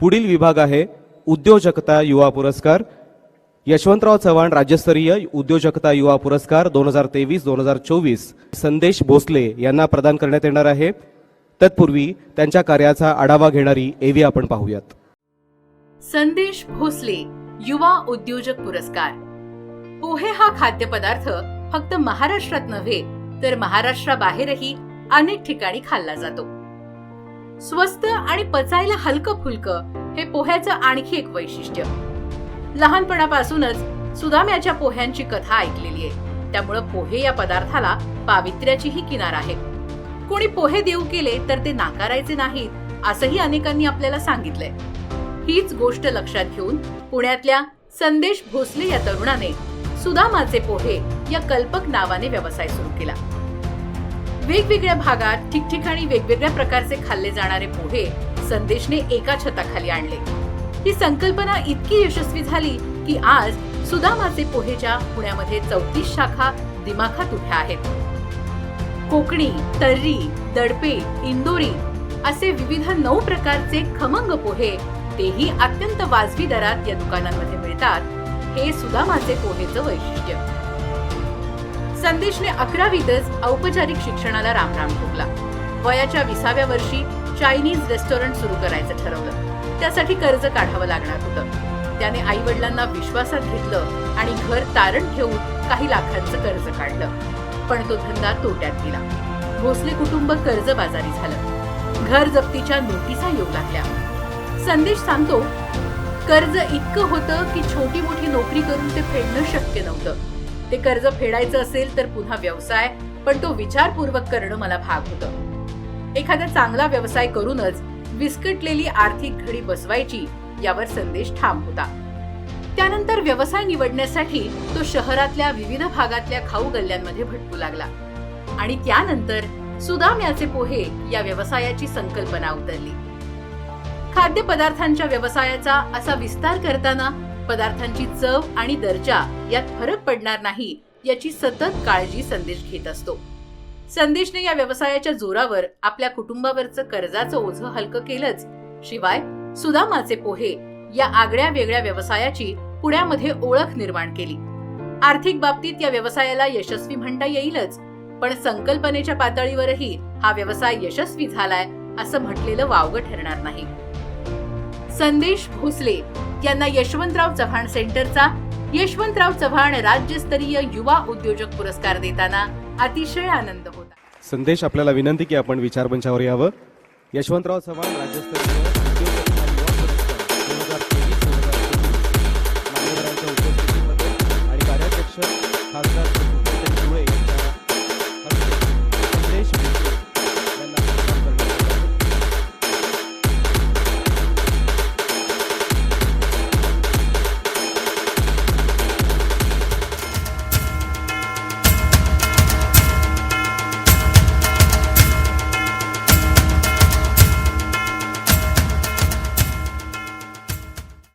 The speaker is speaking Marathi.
पुढील विभाग आहे उद्योजकता युवा पुरस्कार. यशवंतराव चव्हाण राज्यस्तरीय उद्योजकता युवा पुरस्कार दोन हजार तेवीस दोन हजार चोवीस. संदेश भोसले यांना प्रदान करण्यात येणार आहे. तत्पूर्वी त्यांच्या कार्याचा आढावा घेणारी एव्ही आपण पाहूयात. संदेश भोसले युवा उद्योजक पुरस्कार. पोहे हा खाद्यपदार्थ फक्त महाराष्ट्रात नव्हे तर महाराष्ट्राबाहेरही अनेक ठिकाणी खाल्ला जातो. स्वस्त आणि पचायला हलकं फुलकं हे पोह्याचं आणखी एक वैशिष्ट्य. लहानपणापासूनच सुदाम्याच्या पोह्यांची कथा ऐकलेली आहे. त्यामुळं पोहे या पदार्थाला पावित्र्याचीही किनार आहे. कोणी पोहे देऊ केले तर ते नाकारायचे नाहीत असंही अनेकांनी आपल्याला सांगितलंय. हीच गोष्ट लक्षात घेऊन पुण्यातल्या संदेश भोसले या तरुणाने सुदामाचे पोहे या कल्पक नावाने व्यवसाय सुरू केला. वेगवेगळ्या भागात ठिकठिकाणी वेगवेगळ्या प्रकारचे खाल्ले जाणारे पोहे संदेशने एका छताखाली आणले. ही संकल्पना इतकी यशस्वी झाली की आज सुदामाचे पोहेच्या पुण्यामध्ये चौतीस शाखा दिमाखात उभ्या आहेत. कोकणी तर्री दडपे इंदोरी असे विविध नऊ प्रकारचे खमंग पोहे तेही अत्यंत वाजवी दरात या दुकानांमध्ये मिळतात. हे सुदामाचे पोहेचं वैशिष्ट्य. संदेशने अकरावीतच औपचारिक शिक्षणाला रामराम ठोकला. वयाच्या विसाव्या वर्षी चायनीज रेस्टॉरंट सुरू करायचं ठरवलं. त्यासाठी कर्ज काढावं लागणार होतं. त्याने आई वडिलांना विश्वासात घेतलं आणि घर तारण ठेवून काही लाखांचं कर्ज काढलं. पण तो धंदा तोट्यात गेला. भोसले कुटुंब कर्जबाजारी झालं. घर जप्तीच्या नोटिसा येऊ लागल्या. संदेश सांगतो कर्ज इतकं होतं की छोटी मोठी नोकरी करून ते फेडणं शक्य नव्हतं. ते कर्ज फेडायचं असेल तर पुन्हा व्यवसाय पण तो विचारपूर्वक करणं मला भाग होतं. एखादा चांगला व्यवसाय करूनच विस्कटलेली आर्थिक घडी बसवायची यावर संदेश ठाम होता. त्यानंतर व्यवसाय निवडण्यासाठी तो शहरातल्या विविध भागातल्या खाऊ गल्ल्यांमध्ये भटकू लागला. आणि त्यानंतर सुदाम याचे पोहे या व्यवसायाची संकल्पना उतरली. खाद्यपदार्थांच्या व्यवसायाचा असा विस्तार करताना पदार्थांची चव आणि दर्जा यात फरक पडणार नाही याची सतत काळजी संदेश घेत असतो. संदेशने या व्यवसायाच्या जोरावर आपल्या कुटुंबावरचं कर्जाचं ओझं हलकं केलंच. शिवाय सुदामाचे पोहे या आगळ्या वेगळ्या व्यवसायाची पुण्यामध्ये ओळख निर्माण केली. आर्थिक बाबतीत या व्यवसायाला यशस्वी म्हणता येईलच पण संकल्पनेच्या पातळीवरही हा व्यवसाय यशस्वी झालाय असं म्हटलेलं वावगं ठरणार नाही. संदेश भोसले यांना यशवंतराव चव्हाण सेंटरचा यशवंतराव चव्हाण राज्यस्तरीय युवा उद्योजक पुरस्कार देताना अतिशय आनंद होता. संदेश आपल्याला विनंती की आपण विचारमंचावर यावं. यशवंतराव चव्हाण राज्यस्तरीय